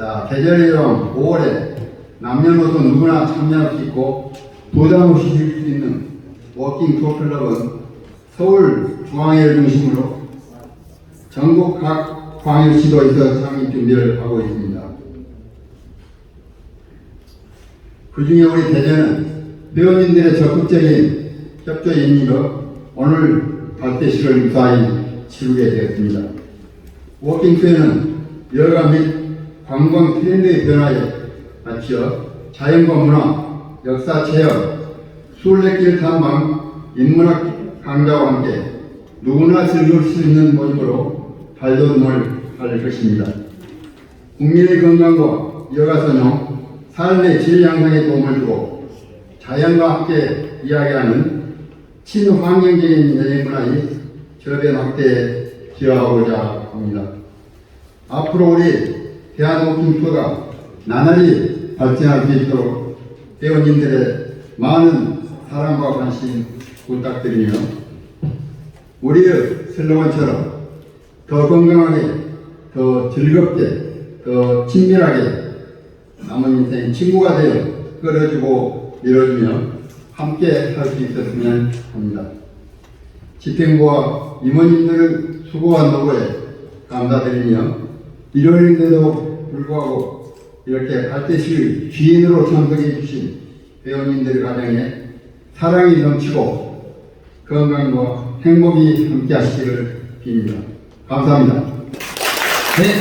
자, 계절이랑 5월에 남녀노소 누구나 참여할 수 있고 부담 없이 즐길 수 있는 워킹 투어 클럽은 서울 중앙회를 중심으로 전국 각 광역시도에서 창립 준비를 하고 있습니다. 그 중에 우리 대전은 회원님들의 적극적인 협조에 힘입어 오늘 발대식을 무사히 치르게 되었습니다. 워킹 투에는 여가 및 관광 트렌드의 변화에 맞춰 자연과 문화, 역사 체험, 순례길 탐방, 인문학 강좌와 함께 누구나 즐길 수 있는 모습으로 발돋움을 할 것입니다. 국민의 건강과 여가선용, 삶의 질 향상에 도움을 주고 자연과 함께 이야기하는 친환경적인 여행 문화의 저변 확대에 기여하고자 합니다. 앞으로 우리 투어가 나날이 발전할 수 있도록 회원님들의 많은 사랑과 관심 부탁드리며 우리의 슬로건처럼 더 건강하게, 더 즐겁게, 더 친밀하게 남은 인생 친구가 되어 끌어주고 밀어주며 함께 할수 있었으면 합니다. 집행부와 임원님들의 수고와 노고에 감사드리며 일요일인데도 불구하고 이렇게 발대식의 주인으로 참석해 주신 회원님들의 가정에 사랑이 넘치고 건강과 행복이 함께 하시기를 빕니다. 감사합니다. 네.